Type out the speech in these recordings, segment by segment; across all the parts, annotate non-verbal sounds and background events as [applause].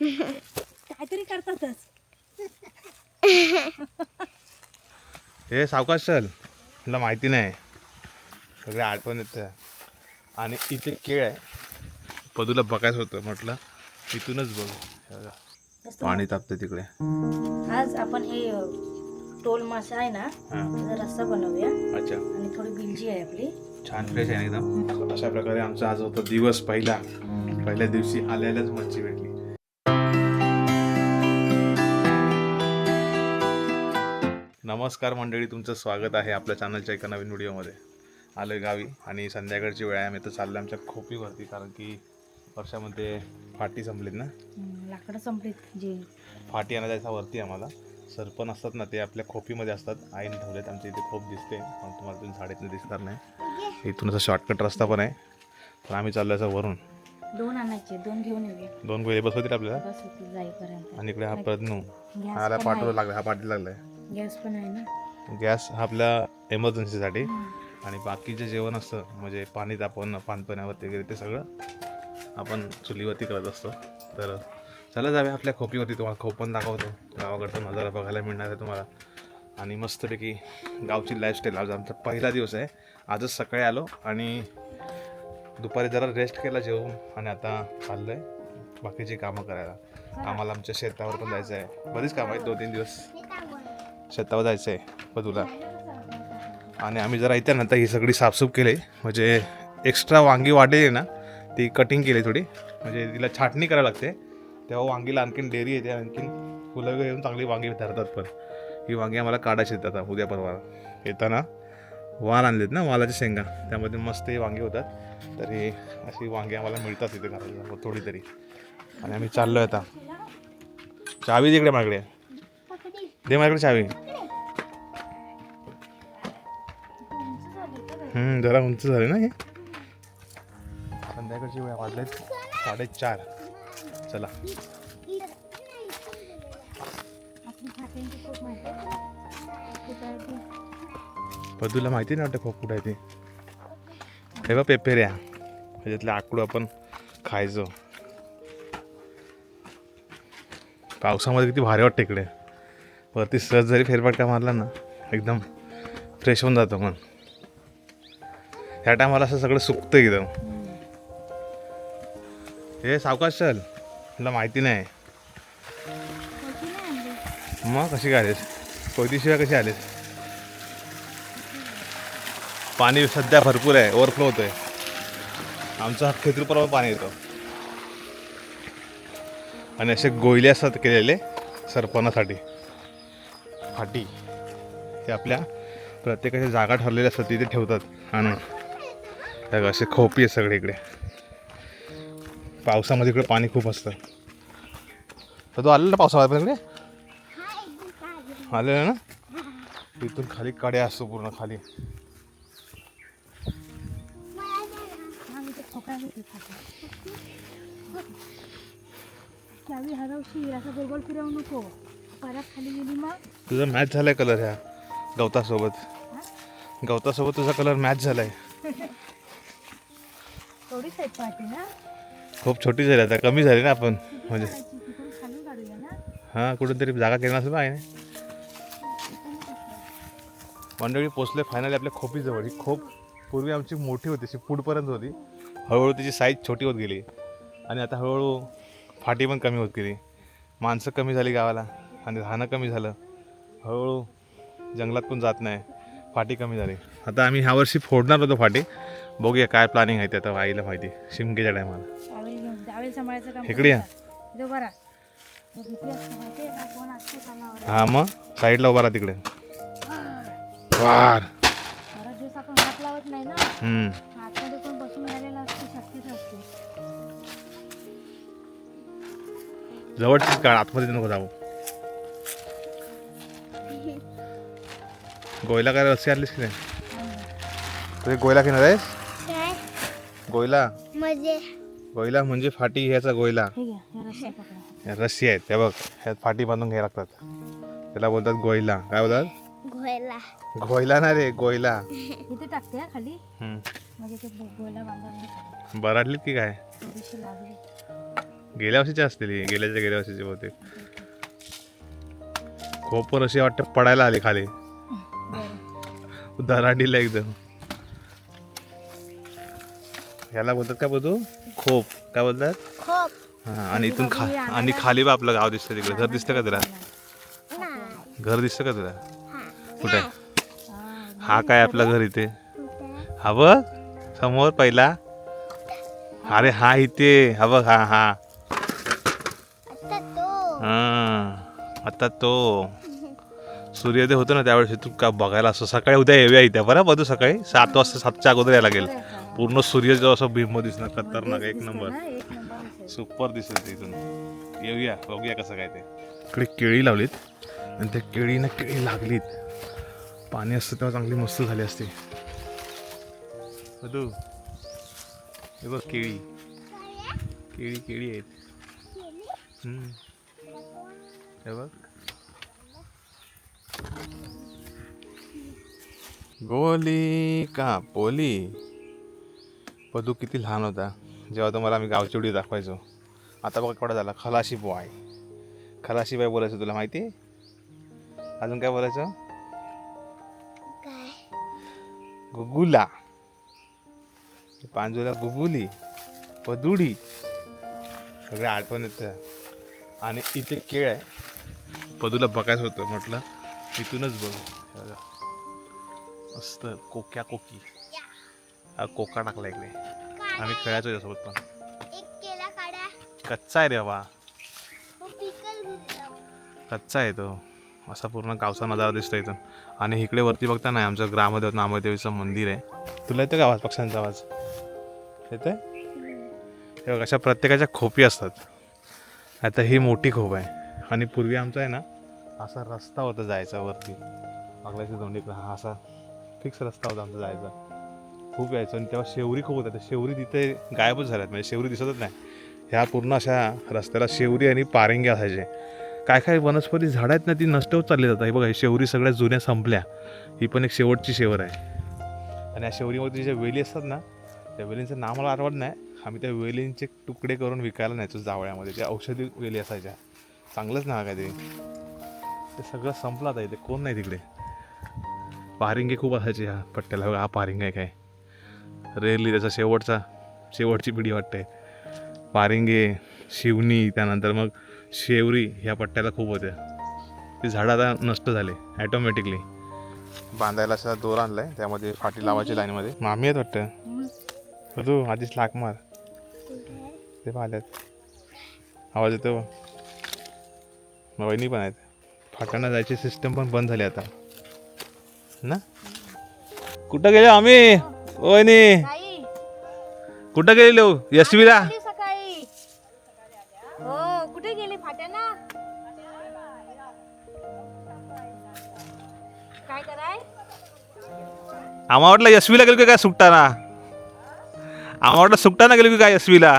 काहीतरी करतातच. हे सावकाश चल तुला माहिती नाही. सगळे आठवण येतं आणि इथे केळ आहे. पदूला बघायचं होतं म्हटलं इथूनच बघ. पाणी तापतं तिकडे. आज आपण हे टोल मासा आहे ना त्याचा रस्सा बनवूया. अच्छा. आणि थोडी बिलजी आहे आपली. छान फ्रेश आहे एकदम. अशा प्रकारे आमचा आज होता दिवस पहिला. पहिल्या दिवशी आल्यालाच मच्छी भेटली नमस्कार मंडळी तुमचं स्वागत आहे आपल्या चॅनलच्या एका नवीन व्हिडिओमध्ये आलोय गावी आणि संध्याकाळची वेळ आहे आम्ही तर चाललो आमच्या खोपीवरती कारण की वर्षामध्ये फाटी संपलीत ना? लाकडं संपलीत जे. फाटी आणायला जायचा वरती आम्हाला. सरपण असतात ना ते आपल्या खोपीमध्ये असतात. आईने ठेवलेत आमच्या इथे खोप दिसते. पण तुम्हाला तुम्ही झाडीतनं दिसणार नाही. इथून असा शॉर्टकट रस्ता पण आहे. पण आम्ही चाललो असं वरून. दोन आणायचे दोन घेऊन येऊया. दोन गोळे बस होतील आपल्याला? आणि इकडे हा प्रज्ञू. गॅस हाला पण पाठवू आहे. लागला हा पाठी लागलाय. गॅस पण आहे ना? गॅस हा आपल्या एमर्जन्सीसाठी आणि बाकीचे जेवण असतं म्हणजे पाणी तापवणं पानपण्यावरती वगैरे ते सगळं आपण चुलीवरती करत असतो. तर चला जाऊया आपल्या खोपीवरती तुम्हाला खोप पण दाखवतो. गावाकडचा नजारा बघायला मिळणार आहे तुम्हाला. आणि मस्तपैकी गावची लाईफस्टाईल आज आमचा पहिला दिवस आहे. आजच सकाळी आलो आणि दुपारी जरा रेस्ट केला जेवून आणि आता चाललो आहे बाकीची कामं करायला. आम्हाला आमच्या शेतावर पण जायचं आहे बरीच कामं आहेत दोन तीन दिवस. शेतावर जायचं आहे बदूला आणि आम्ही जरा इथे नंतर ही सगळी साफसूफ केली. म्हणजे एक्स्ट्रा वांगी वाढलेली ना ती कटिंग केली थोडी. म्हणजे तिला छाटणी करावी लागते. तेव्हा वांगीला आणखीन डेअरी येते आणखीन फुलं वगैरे येऊन चांगली वांगी धरतात पण. ही वांगी आम्हाला काढायची आहेत आता उद्या परवा. येताना वाल आणलेत ना वालाच्या शेंगा. त्यामध्ये मस्त हे वांगी होतात. तर अशी वांगी आम्हाला मिळतात इथे घराला थोडी तरी. आणि आम्ही चाललो आहे आता. चावी तिकडे माझ्याकडे. दे माझ्याकडे चावी. जरा उंच झाले ना हे. संध्याकाळची वेळ वाजलेत साडेचार. चला? पदूला माहिती नाही वाटतं खूप कुठं आहे ते. हे बघ पेपेऱ्या. ह्याच्यातले आकडू आपण खायचो. पावसामध्ये किती भारी वाटतं इकडे. वरती सहज जरी फेरफटका मारला ना एकदम फ्रेश होऊन जातं मन ह्या टायमाला असं सगळं सुकतं एकदम. हे सावकाश चल. तुला माहिती नाही. मग कशी काय आलीस? कोयतीशिवाय कशी आलीस? पाणी सध्या भरपूर आहे ओव्हरफ्लो होतोय. आमचा खेतरूपर्यंत पाणी येतं. आणि असे गोयले असतात केलेले सरपणासाठी. फाटी. ते आपल्या प्रत्येकाच्या जागा ठरलेल्या असतात तिथे ठेवतात आणून. बघा, असे खोपी आहे सगळे इकडे. पावसामध्ये इकडे पाणी खूप असतं. तर तो आलेला पावसाळ्यात इकडे? आलेला ना? तिथून खाली कड्या असतो पूर्ण खाली. तुझा मॅच झालाय कलर ह्या. गवतासोबत. गवतासोबत तुझा कलर मॅच झालाय. थोडीच आहेत पाठी ना. खूप छोटी झाली आता कमी झाली ना आपण. म्हणजे हां कुठून तरी जागा केली नसेल पाहिजे मंडळी पोचले फायनली आपल्या खोपीजवळ. ही खोप पूर्वी आमची मोठी होती अशी पुढपर्यंत होती. हळूहळू तिची साईज छोटी होत गेली. आणि आता हळूहळू फाटी पण कमी होत गेली. माणसं कमी झाली गावाला आणि राहणं कमी झालं. हळूहळू जंगलात पण जात नाही. फाटी कमी झाली. आता आम्ही ह्या वर्षी फोडणार होतो फाटी. बघूया काय प्लॅनिंग आहे ते आता आईला माहिती. शिमगेच्या टायमाला इकडे या. हां मग? साईडला उभा राहा तिकडे. वार. जवळचीच काढ आतमध्ये नको जाऊ. [laughs] गोयला काय रस्सी आणलीस की नाही? तुझे गोयला घेणार आहेस? गोयला? म्हणजे गोयला म्हणजे फाटी ह्याचा गोयला. हे घ्या हे रस्सा पकडा. या रस्सी आहेत त्या बघ ह्यात फाटी बांधून घ्यायला लागतात. त्याला बोलतात गोयला. काय बोलतात? घोयला गोयला ना रे गोयला. इथे टाकते हा खाली. हम्म. म्हणजे ते गो- गोला बांधायला बराडलीत की काय? थोडीशी लागली. गेल्या वर्षीची असतील ही गेल्याच्या गेल्या वर्षीची बहुतेक. खोप पण अशी वाटतं पडायला आली खाली. दराडीला एकदम. ह्याला बोलतात काय बोलतो खोप. काय बोलतात? खूप. हा आणि इथून खा आणि खाली बा आपलं गाव दिसतं तिकडे. घर दिसतं का तुला? घर दिसतं का तुला? कुठे? हा काय आपलं घर इथे? हा बघ समोर पहिला. अरे हा इथे. हा बघ हा हा. हा आता तो. सूर्योदय होतो ना त्यावेळेस तू का बघायला असं सकाळी उद्या येऊया इथे. बरं बघू सकाळी. सात वाजता सातच्या अगोदर यायला लागेल. पूर्ण सूर्य जो असं बिंब दिसणार खतरनाक एक नंबर. एक नंबर सुपर दिसत इथून. येऊया बघूया कसं काय ते. इकडे केळी लावलीत आणि त्या केळीनं केळी लागलीत. पाणी असतं तेव्हा चांगली मस्त झाली असते. तू हे बघ केळी. केळी केळी आहेत. हम्म. हे बघ. गोली का पोली? पदू किती लहान होता. जेव्हा तुम्हाला आम्ही गावची उडी दाखवायचो. आता बघा केवढा झाला. खलाशी बॉय खलाशी बाय बोलायचं तुला माहिती? आहे? अजून काय बोलायचं? गुगुला. पांजोला गुगुली. पदुडी. सगळे आठवण येतं. आणि इथे केळ आहे. पदूला बघायचं होतं. म्हटलं इथूनच बघ. मस्त कोक्या कोकी. कोका टाकला इकडे. आम्ही खेळायचो यासोबत पण. एक केला काढा कच्चा आहे रे बाबा. कच्चा आहे तो. असा पूर्ण गावचा नजारा दिसतो इथून. आणि इकडे वरती बघता नाही आमचं ग्रामदेव नामदेवीचं मंदिर आहे. तुला येतं का आवाज पक्ष्यांचा आवाज? येतोय? हे बघ अशा प्रत्येकाच्या खोपी असतात. आता ही मोठी खोप आहे. आणि पूर्वी आमचा आहे ना असा रस्ता होता जायचा वरती. बागलाची दोंडीकडे हा असा फिक्स रस्ता होता आमचा जायचा. खूप यायचं आणि तेव्हा शेवरी खूप होत्या. त्या शेवरी तिथे गायबच झाल्यात. म्हणजे शेवरी दिसतच नाही. ह्या पूर्ण अशा रस्त्याला शेवरी आणि पारेंगे असायचे. काय काय वनस्पती झाडं आहेत ना ती नष्ट होत चालली जातात. हे बघा ही शेवरी सगळ्या जुन्या संपल्या. ही पण एक शेवटची शेवर आहे. आणि या शेवरीमध्ये ज्या वेली असतात ना त्या वेलींचं नाव मला आठवत नाही. आम्ही त्या वेलींचे तुकडे करून विकायला न्यायचो जावळ्यामध्ये. त्या औषधी वेली असायच्या. चांगलंच ना काय ते ते सगळं संपलं आता इथे. कोण नाही तिकडे? पारिंगे खूप असायचे ह्या पट्ट्याला. हा पारिंग आहे काय. रेअरली त्याचा शेवटचा शेवटची पिढी वाटते. पारिंगे शिवणी त्यानंतर मग शेवरी ह्या पट्ट्याला खूप होत्या. ते झाडं आता नष्ट झाले ॲटोमॅटिकली बांधायला असा दोर आणलाय त्यामध्ये फाटी लावायची लाईनमध्ये. मामी आहेत वाटतं. तू आधीच लाक मार. ते पाहिल्यात आवाज येतो. वहिनी पण आहेत. फाट्यांना जायची सिस्टम पण बंद झाली आता. ना? कुठं गेले आम्ही वहिनी काही कुठं यशवीला आली सकाळी. हो कुठे गेली फाट्याना? काय कराय? आम्हा वाटलं यशवीला गेलो की काय सुकटाना आम्हा वाटलं सुकटाना गेलो की काय यशवीला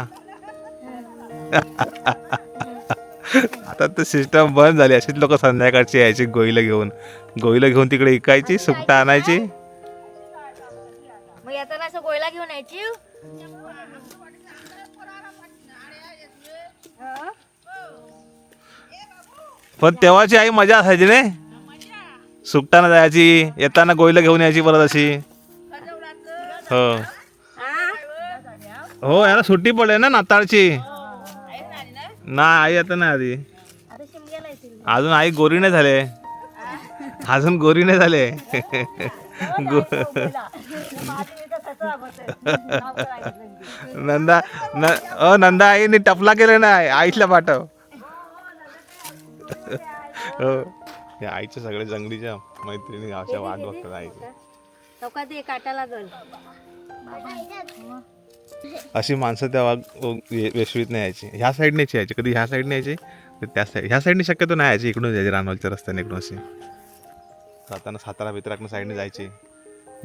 आता तर सिस्टम बंद झाली. अशीच लोक संध्याकाळची यायची गोईला घेऊन. गोईला घेऊन तिकडे इकायची सुकटा आणायची. येताना असं गोयला घेऊन यायची. हं? पण तेव्हाची आई मजा असायची नाही? सुकटाना जायची येताना गोईला घेऊन यायची परत अशी. हो. हा? हो याला सुट्टी पडली ना नाताळची. ना आई आता नाही आधी. अजून आई गोरी नाही झाले. अजून गोरी नाही झाले. गो- नंदा न अ नंदा आईने टपला केलं ना आईला पाठव. हो. या आईच्या सगळ्या जंगलीच्या मैत्रिणी गावच्या वाट बघतात आईची. अशी माणसं तेव्हा वे- वेशवीत नाही यायची. ह्या साईडनेच यायची कधी ह्या साईडने यायची तर त्या साईड ह्या साईडने शक्यतो नाही यायची. इकडून यायची रानवालच्या रस्त्याने इकडून अशी. जाताना सातारा बित्राकडनं साईडने जायची.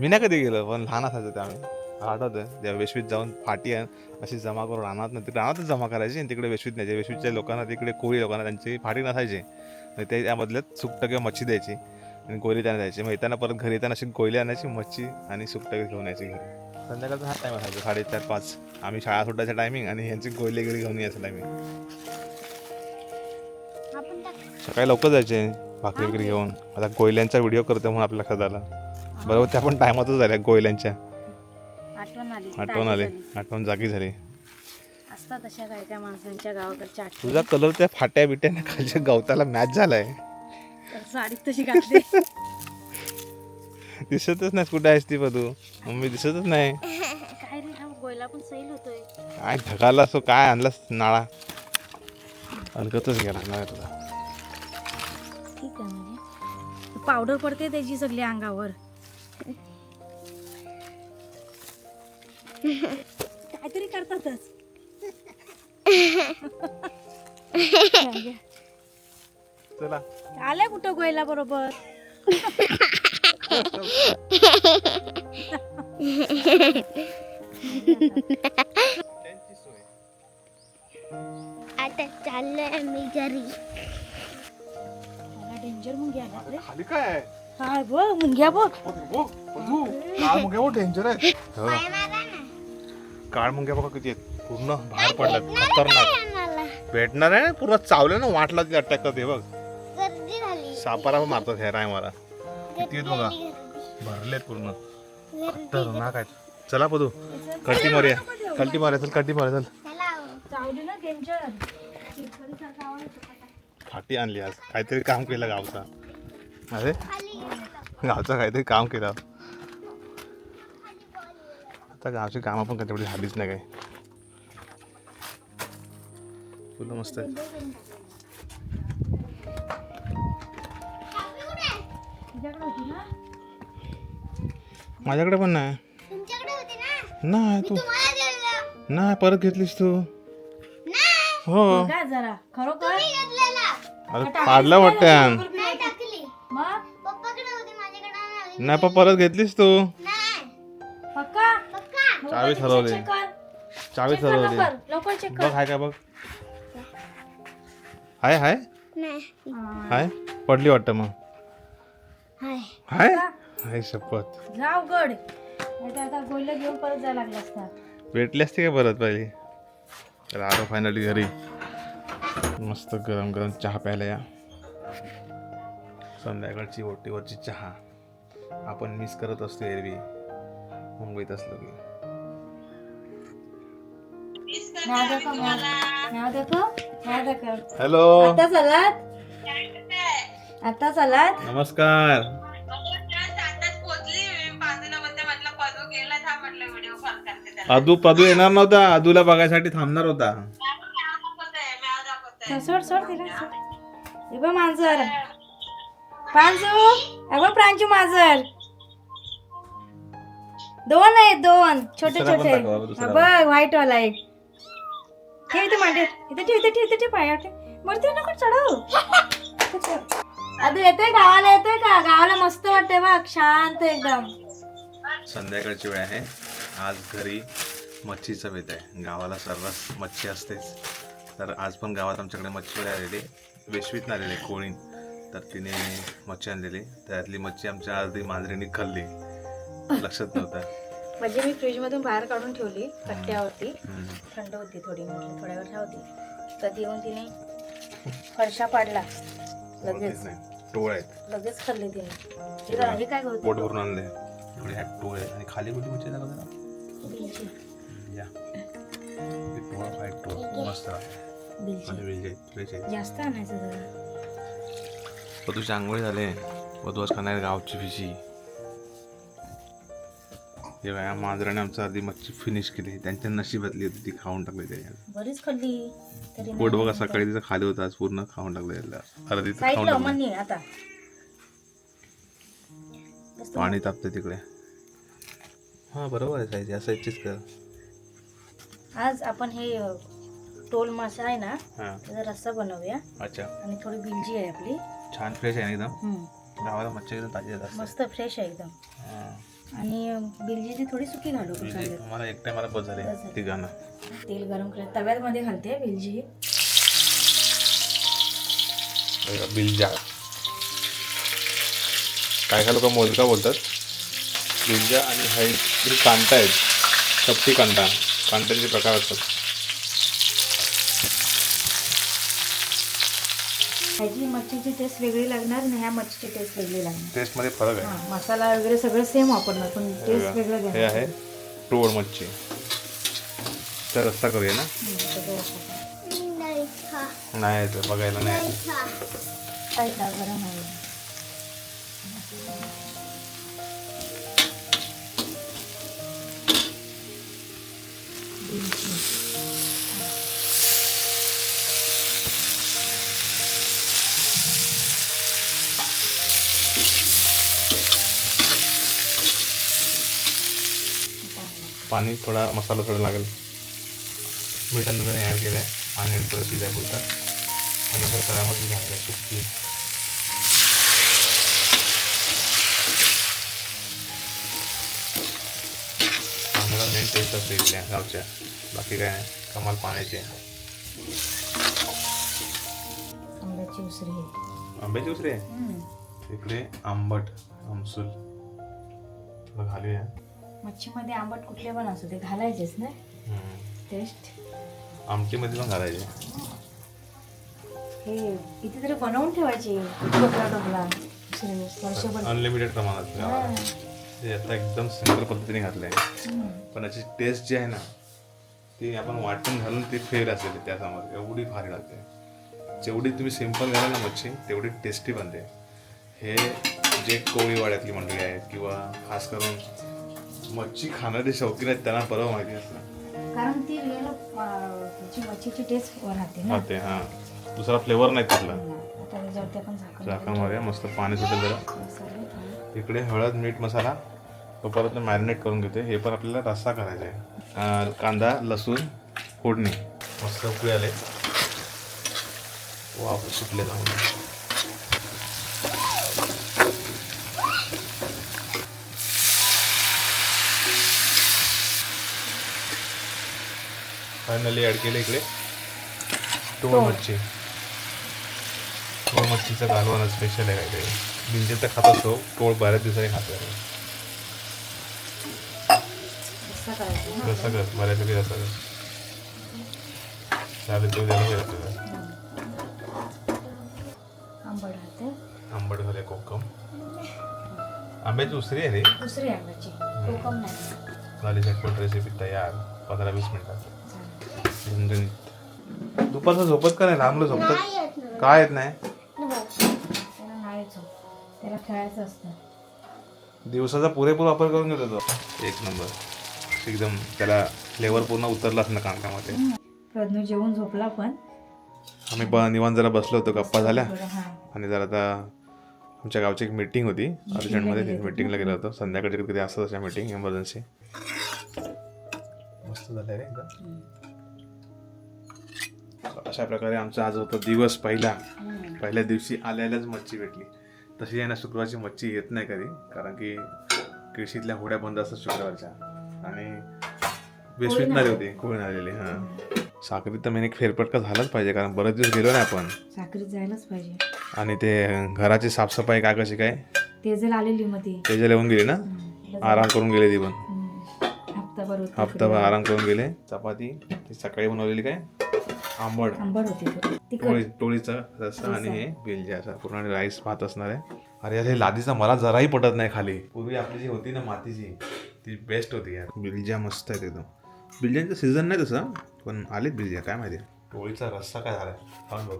मी नाही कधी गेलो पण लहान असायचं ते आम्ही. आठवतं त्या वेशवीत जाऊन फाटी अशी जमा करून रानात ना तिकडे रानातच जमा करायची आणि तिकडे वेशवीत न्यायचे. वेशवीच्या लोकांना तिकडे कोळी लोकांना त्यांची फाटी नसायची. आणि ते त्या बदल्यात सुकटं किंवा मच्छी द्यायची आणि गोळी त्यांना द्यायची. मग येताना परत घरी येताना अशी गोळी आणायची मच्छी आणि सुकटं घेऊन यायची घरी. संध्याकाळचा हा टाईम असायचा साडेचार पाच. आम्ही शाळा सुटायचा टायमिंग आणि यांची कोयलेगिरी घेऊन यायचं टायमिंग सकाळी लवकर जायचे भाकरी वगैरे घेऊन. आता कोयल्यांचा व्हिडिओ करतो म्हणून आपल्या लक्षात आला. बरोबर त्या पण टायमातच झाल्या कोयल्यांच्या आठवण आली आठवण आली आठवण जागी झाली. असतात अशा काय काय माणसांच्या गावाकडच्या आठवण. तुझा कलर त्या फाट्या बिट्याने खालच्या गवताला मॅच झालाय. साडीत तशी घातली. [laughs] दिसतच नाही कुठे आहेस ती बघू मम्मी दिसतच नाही. काय रे हा गोयला पण सैल होतोय. काय ढगाला असो काय आणलास नाळा. अलगतच गेला नाही तुला. ठीक आहे म्हणजे. पावडर पडते त्याची सगळी अंगावर. काहीतरी करतातच चला. आल्या कुठं गोयला बरोबर? आता चाललोय आम्ही घरी. डेंजर मुंग्या आल्या रे खाली काय आहे? हाय बघ मुंग्या बघ काळ मुंग्या डेंजर आहे. काळ मुंग्या बघा किती आहेत. पूर्ण बाहेर पडल्यात. खतरनाक. मला भेटणार आहे पूर्ण चावले ना वाटला ती अटॅक करते बघ. सापारा पण मारतात हे राय मारा किती आहेत बघा. भरलेत पूर्ण. खतरनाक आहेत. चला पदू. कल्टी मारूया. कल्टी मारूया चल कल्टी मारूया चल. चला चावली ना डेंजर फाटी आणली आज. काहीतरी काम केलं गावचा. अरे. [laughs] गावचं काहीतरी काम केलं. आता गावची कामं पण तेवढी झालीच नाही काय फुलं मस्त आहे? तुझ्याकडे होती ना? माझ्याकडे पण नाही. तुमच्याकडे होती ना? नाही तू. नाही परत घेतलीस तू. नाही. हो. अरे पाडलं वाटतं नाही पण परत घेतलीस तू? नाही. पक्का? पप्पा चावी ठरवली. चेक कर. चावी चेक कर ठरवली. लवकर चेक बघ हाय काय बघ. हाय हाय. हाय. पडली वाटतं मग. हाय. हाय. शपथ. जाव गड. नाही तर आता गोयला घेऊन परत जायला लागला असता भेटली असते का परत पहिली? तर आलो फायनली घरी. मस्त गरम गरम चहा प्यायला या. संध्याकाळची ओटीवरची चहा. आपण मिस करत असतो एरवी. मुंबईत असलो की. हॅलो आता चालात? आता चालात? नमस्कार. अदू पदू येणार नव्हता. अदूला बघायसाठी थांबणार होता. सोड सोड तिला बघ मांजर. प्रांजू बघ प्रांजू मांजर. दोन आहेत दोन. छोटे दुसरा पण छोटे दाखव बाबा, दुसरा हा बघ व्हाईट वाला एक. ठेव इथे मांडे इथे ठेव इथे ठेव इथे ठेव पाया ठेव वरती नको चढव. इथे ठेव. येतोय गावाला येतोय का? गावाला मस्त वाटतंय बघ. शांत एकदम. संध्याकाळची वेळ आहे. आज घरी मच्छीचा बेत आहे. गावाला सर्रास मच्छी असतेच. तर आज पण गावात आमच्याकडे मच्छी आलेली वेशवीत आलेली कोळीन तर तिने मच्छी आणलेली. त्यातली मच्छी आमच्या अर्धी मांजरीने खाल्ली. लक्षात नव्हतं. म्हणजे मी फ्रीज मधून बाहेर काढून ठेवली कट्ट्यावरती. थंड होती थोडी म्हटलं थोड्या वेळ राहते कधी येऊन तिने फरशा पाडला. लगेच. नाही. टोळ आहेत. लगेच खाल्ली तिने. हे काय पोट होतं भरून आणले. एवढे ह्या टोळ आहेत आणि खाली कुठे मच्छी दाखव जरा. मस्त. जास्त आणायचं जरा. वधूच्या आंघोळी झाले. वधू आज खाणार गावची फिशी हे बघा मांजराने आमचं अर्धी मच्छी फिनिश केली. त्यांच्या नशिबातली होती ती खाऊन टाकली बरीच खाल्ली. तरी पोट बघा सकाळी तिचं खाली होतं आज पूर्ण खाऊन टाकलं याला. अर्धी तर खाऊन टाकलं. आता. पाणी तापतं तिकडे. हा बरोबर आहे साईज असं इच्छित कर. आज आपण हे टोल मासा आहे ना त्याचा रस्सा बनवूया. अच्छा. आणि थोडी बिलजी आहे आपली. छान फ्रेश आहे ना एकदम? हम्म. गावाला मच्छी एकदम ताजी असते. मस्त फ्रेश आहे एकदम. हां. आणि अ, बिलजी ती थोडी सुकी घालू. मला एकट्या मला बस झाले. बस झाले. तिघांना. तेल गरम कर. तव्यामध्ये घालते बिलजी. बिलजा. काय काय लोक मोदका बोलतात? बिलजा आणि हाईट कांटा आहेत. चपटी कांटा. कांट्यांचे प्रकार असतात. ह्याची मच्छीची टेस्ट वेगळी लागणार आणि ह्या मच्छीची टेस्ट वेगळी लागणार. टेस्टमध्ये फरक आहे. हा मसाला वगैरे सगळं सेम वापरणार पण टेस्ट वेगळं हे घेणार आहे टोळ मच्छी. तर रस्ता करूया ना? हम्म, सगळं वापरणार. नाही खा नाही यायचं बघायला नाही नाही यायचं. खा काय का गरम आहे पाणी थोडा मसाला थोडा लागेल. मिठानं जरा ॲड केलं आहे पाणी थोडं शिजाय बोलतात आणि नंतर तव्यामध्ये घातलं सुकी. पाण्याला मेन टेस्ट असते इथल्या गावच्या. बाकी काय नाही. कमाल पाण्याची आहे. आंब्याची उसरी आहे. आंब्याची उसरी आहे. इकडे आंबट आमसूल. घालूया मच्छीमध्ये आंबट कुठले पण असू ते घालायचेच ना. टेस्ट आमटीमध्ये पण घालायचे. हे इथे तरी बनवून ठेवायचे. वर्षभर. अनलिमिटेड प्रमाणात. ते आता एकदम सिंपल पद्धतीने घातलं आहे हम्म. पण याची टेस्ट जी आहे ना ती आपण वाटून घालून ती फेल असेल त्याच्यामध्ये एवढी भारी लागते. जेवढी तुम्ही सिंपल घाला ना मच्छी तेवढी टेस्टी बनते. हे जे कोळीवाड्यातली मंडळी आहेत किंवा खास करून मच्छी खाणारे शौकीन आहेत त्यांना बरं माहिती असतं कारण ती रिअल मच्छीची टेस्ट राहते ना. हा. ते हां दुसरा फ्लेवर नाही आपण झाकण मारूया मस्त पाणी सुटेल जरा. इकडे हळद मीठ मसाला. तो परत मॅरिनेट करून घेते. हे पण आपल्याला रस्सा करायचा आहे. कांदा लसूण फोडणी. मस्त उकळी आले. वाव सुटले जाऊन. फायनली ॲड केलं इकडे. टोळ मच्छी. टोळ मच्छीचं घालवणं स्पेशल आहे काहीतरी. बिंजे तर खात असतो टोळ बऱ्याच दिवसांनी खातो कसं कर. बऱ्यापैकी कर. चालेल तो द्यायला पाहिजे तुला. आंबट झाले कोकम. आंब्याची उसरी आहे रे. दुसरी आंब्याची. कोकम नाही. झाली झटपट रेसिपी तयार. पंधरा वीस मिनिटात. झणझणीत दुपारचं झोपत का नाही? लांबलं ना. काय येत नाही? त्याला नाहीच होत. त्याला खेळायचं असतं. दिवसाचा पुरेपूर वापर करून घेतो तो. एक नंबर. एकदम त्याला फ्लेवर पूर्ण उतरलाच ना कांद्यामध्ये प्रज्ञू जेवून झोपला पण. आम्ही ब निवांत जरा बसलो होतो गप्पा झाल्या. आणि जरा आता आमच्या गावची एक मीटिंग होती. अर्जंटमध्ये ती मीटिंगला गेलो. होतो. संध्याकाळची कधी कधी असतात अशा मीटिंग इमर्जन्सी मस्त झालं रे एकदम. अशा प्रकारे आमचा आज होता दिवस पहिला. पहिल्या दिवशी आल्यालाच मच्छी भेटली. तशी आहे ना शुक्रवारची मच्छी येत नाही कधी कारण की कृषीतल्या होड्या बंद असतात शुक्रवारच्या. आणि बेसवितणारी होती कोण आलेली हां. साखरीत तर मेन एक फेरफटका झालाच पाहिजे कारण बरेच दिवस गेलो नाही आपण. साखरीत जायलाच पाहिजे. आणि ते घराची साफसफाई काय कशी काय? ते जर आलेली मग ती. त्याच्या लिहून गेली ना. आराम करून गेले ती पण. हप्ताभर आराम करून गेले. चपाती ती सकाळी बनवलेली काय? आंबट आंबट होती. तिखट. टोळी टोळीचा रस्सा आणि हे बिलजा असा. पूर्ण राईस भात असणार आहे. अरे यार हे लादीचा मला जराही पटत नाही खाली. पूर्वी आपली जी होती ना मातीची ती बेस्ट होती यार. बिलजा मस्त आहे एकदम. बिलजांचं सीझन नाही तसं पण आलेत बिलजा काय माहिती. टोळीचा रस्सा काय झालाय? खाऊन बघ.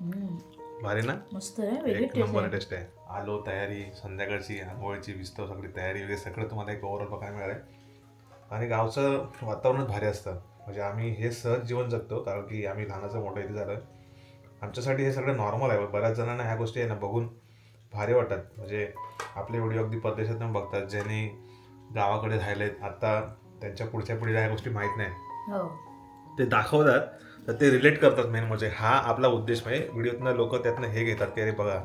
हम्म. भारी ना? मस्त आहे वेगळी एक टेस्ट नंबर आहे टेस्ट आहे. आलो तयारी संध्याकाळची आंघोळची विस्तव सगळी तयारी वगैरे सगळं तुम्हाला एक ओव्हरऑल बघायला मिळालं आणि गावचं वातावरणच भारी असतं. म्हणजे आम्ही हे सहज जीवन जगतो कारण की आम्ही लहानाचं मोठं इथे झालं आमच्यासाठी हे सगळं नॉर्मल आहे बऱ्याच जणांना ह्या गोष्टी आहे ना बघून भारी वाटतात. म्हणजे आपले व्हिडिओ अगदी परदेशातून बघतात ज्यांनी गावाकडे राहिलेत आता त्यांच्या पुढच्या पिढीला ह्या गोष्टी माहीत नाही. हो. ते दाखवतात तर ते रिलेट करतात मेन म्हणजे हा आपला उद्देश म्हणजे व्हिडिओतनं लोक त्यातनं हे घेतात की अरे बघा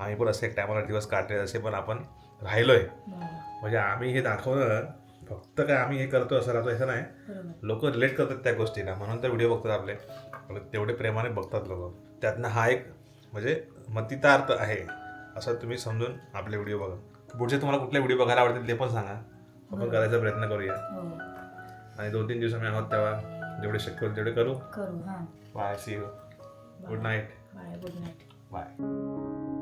आम्ही पण असे एक टायमाला दिवस काढले असे पण आपण राहिलोय. म्हणजे आम्ही हे दाखवणं फक्त काय आम्ही हे करतो असं राहतो असं नाही. लोक रिलेट करतात त्या गोष्टीला म्हणून तर व्हिडिओ बघतात आपले. आणि तेवढे प्रेमाने बघतात लोक. त्यातनं हा एक म्हणजे मतितार्थ आहे असं तुम्ही समजून आपले व्हिडिओ बघा. पुढचे तुम्हाला कुठले व्हिडिओ बघायला आवडतील ते पण सांगा. आपण करायचा प्रयत्न करूया. हो. आणि दोन तीन दिवसांनी आहोत तेव्हा जेवढे शक्य होईल तेवढे करू. Bye see you good night bye good night bye